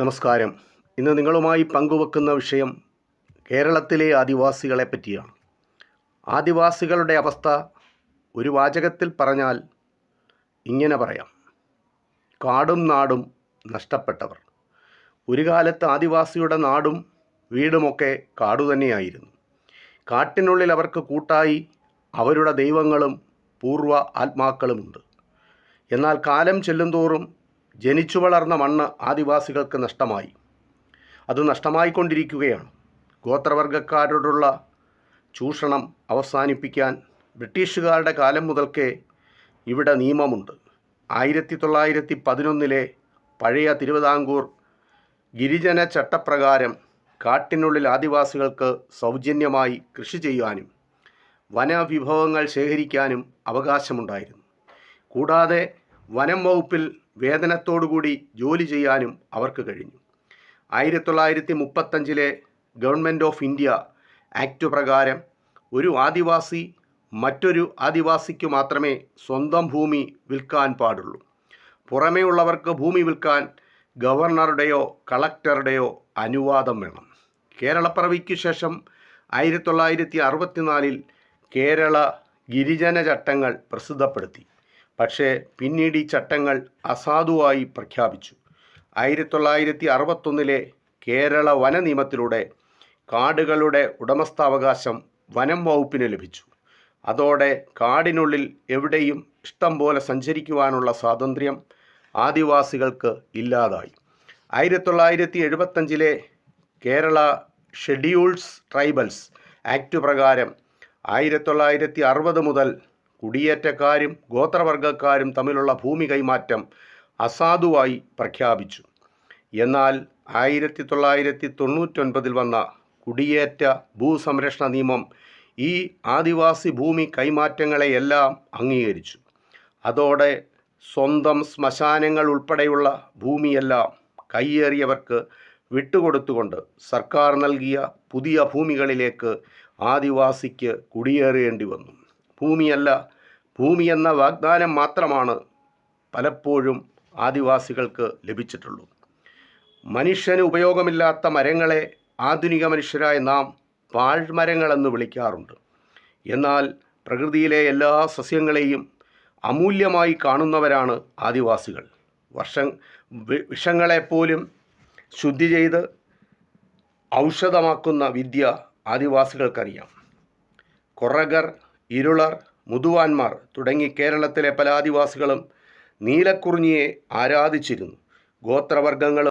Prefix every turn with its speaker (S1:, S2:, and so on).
S1: നമസ്കാരം. ഇന്ന് നിങ്ങളുമായി പങ്കുവെക്കുന്ന വിഷയം കേരളത്തിലെ ആദിവാസികളെ പറ്റിയാണ്. ആദിവാസികളുടെ അവസ്ഥ ഒരു വാചകത്തിൽ പറഞ്ഞാൽ ഇങ്ങനെ പറയാം. കാടും നാടും നഷ്ടപ്പെട്ടവർ. ഒരു കാലത്ത് ആദിവാസിയുടെ നാടും വീടുമൊക്കെ കാടു തന്നെയായിരുന്നു. കാട്ടിനുള്ളിൽ അവർക്ക് കൂട്ടായി അവരുടെ ദൈവങ്ങളും പൂർവ ആത്മാക്കളുമുണ്ട്. എന്നാൽ കാലം ചെല്ലുന്തോറും ജനിച്ചു വളർന്ന മണ്ണ് ആദിവാസികൾക്ക് നഷ്ടമായി. അത് നഷ്ടമായിക്കൊണ്ടിരിക്കുകയാണ്. ഗോത്രവർഗക്കാരോടുള്ള ചൂഷണം അവസാനിപ്പിക്കാൻ ബ്രിട്ടീഷുകാരുടെ കാലം മുതൽക്കേ ഇവിടെ നിയമമുണ്ട്. ആയിരത്തി തൊള്ളായിരത്തി പതിനൊന്നിലെ പഴയ തിരുവിതാംകൂർ ഗിരിജന ചട്ടപ്രകാരം കാട്ടിനുള്ളിൽ ആദിവാസികൾക്ക് സൗജന്യമായി കൃഷി ചെയ്യാനും വനവിഭവങ്ങൾ ശേഖരിക്കാനും അവകാശമുണ്ടായിരുന്നു. കൂടാതെ വനം വകുപ്പിൽ വേതനത്തോടുകൂടി ജോലി ചെയ്യാനും അവർക്ക് കഴിഞ്ഞു. ആയിരത്തി തൊള്ളായിരത്തി മുപ്പത്തഞ്ചിലെ ഗവൺമെന്റ് ഓഫ് ഇന്ത്യ ആക്ട് പ്രകാരം ഒരു ആദിവാസി മറ്റൊരു ആദിവാസിക്ക് മാത്രമേ സ്വന്തം ഭൂമി വിൽക്കാൻ പാടുള്ളൂ. പുറമേ ഉള്ളവർക്ക് ഭൂമി വിൽക്കാൻ ഗവർണറുടെയോ കളക്ടറുടെയോ അനുവാദം വേണം. കേരളപ്പിറവിക്ക് ശേഷം ആയിരത്തി തൊള്ളായിരത്തി അറുപത്തിനാലിൽ കേരള ഗിരിജന ചട്ടങ്ങൾ പ്രസിദ്ധപ്പെടുത്തി. പക്ഷേ പിന്നീട് ഈ ചട്ടങ്ങൾ അസാധുവായി പ്രഖ്യാപിച്ചു. ആയിരത്തി തൊള്ളായിരത്തി അറുപത്തൊന്നിലെ കേരള വന നിയമത്തിലൂടെ കാടുകളുടെ ഉടമസ്ഥാവകാശം വനം വകുപ്പിന് ലഭിച്ചു. അതോടെ കാടിനുള്ളിൽ എവിടെയും ഇഷ്ടം പോലെ സഞ്ചരിക്കുവാനുള്ള സ്വാതന്ത്ര്യം ആദിവാസികൾക്ക് ഇല്ലാതായി. ആയിരത്തി തൊള്ളായിരത്തി എഴുപത്തഞ്ചിലെ കേരള ഷെഡ്യൂൾസ് ട്രൈബൽസ് ആക്ട് പ്രകാരം ആയിരത്തി തൊള്ളായിരത്തി അറുപത് മുതൽ കുടിയേറ്റക്കാരും ഗോത്രവർഗക്കാരും തമ്മിലുള്ള ഭൂമി കൈമാറ്റം അസാധുവായി പ്രഖ്യാപിച്ചു. എന്നാൽ ആയിരത്തി തൊള്ളായിരത്തി തൊണ്ണൂറ്റൊൻപതിൽ വന്ന കുടിയേറ്റ ഭൂസംരക്ഷണ നിയമം ഈ ആദിവാസി ഭൂമി കൈമാറ്റങ്ങളെയെല്ലാം അംഗീകരിച്ചു. അതോടെ സ്വന്തം ശ്മശാനങ്ങൾ ഉൾപ്പെടെയുള്ള ഭൂമിയെല്ലാം കയ്യേറിയവർക്ക് വിട്ടുകൊടുത്തുകൊണ്ട് സർക്കാർ നൽകിയ പുതിയ ഭൂമികളിലേക്ക് ആദിവാസിക്ക് കുടിയേറേണ്ടി വന്നു. ഭൂമിയല്ല. ഭൂമി എന്ന വാഗ്ദാനം മാത്രമാണ് പലപ്പോഴും ആദിവാസികൾക്ക് ലഭിച്ചിട്ടുള്ളൂ. മനുഷ്യന് ഉപയോഗമില്ലാത്ത മരങ്ങളെ ആധുനിക മനുഷ്യരായ നാം പാഴ്മരങ്ങളെന്ന് വിളിക്കാറുണ്ട്. എന്നാൽ പ്രകൃതിയിലെ എല്ലാ സസ്യങ്ങളെയും അമൂല്യമായി കാണുന്നവരാണ് ആദിവാസികൾ. വർഷം വിഷങ്ങളെപ്പോലും ശുദ്ധി ചെയ്ത് ഔഷധമാക്കുന്ന വിദ്യ ആദിവാസികൾക്കറിയാം. കൊറഗർ ഇരുളർ മുതുവാന്മാർ തുടങ്ങി കേരളത്തിലെ പല ആദിവാസികളും നീലക്കുറിഞ്ഞിയെ ആരാധിച്ചിരുന്നു. ഗോത്രവർഗങ്ങളും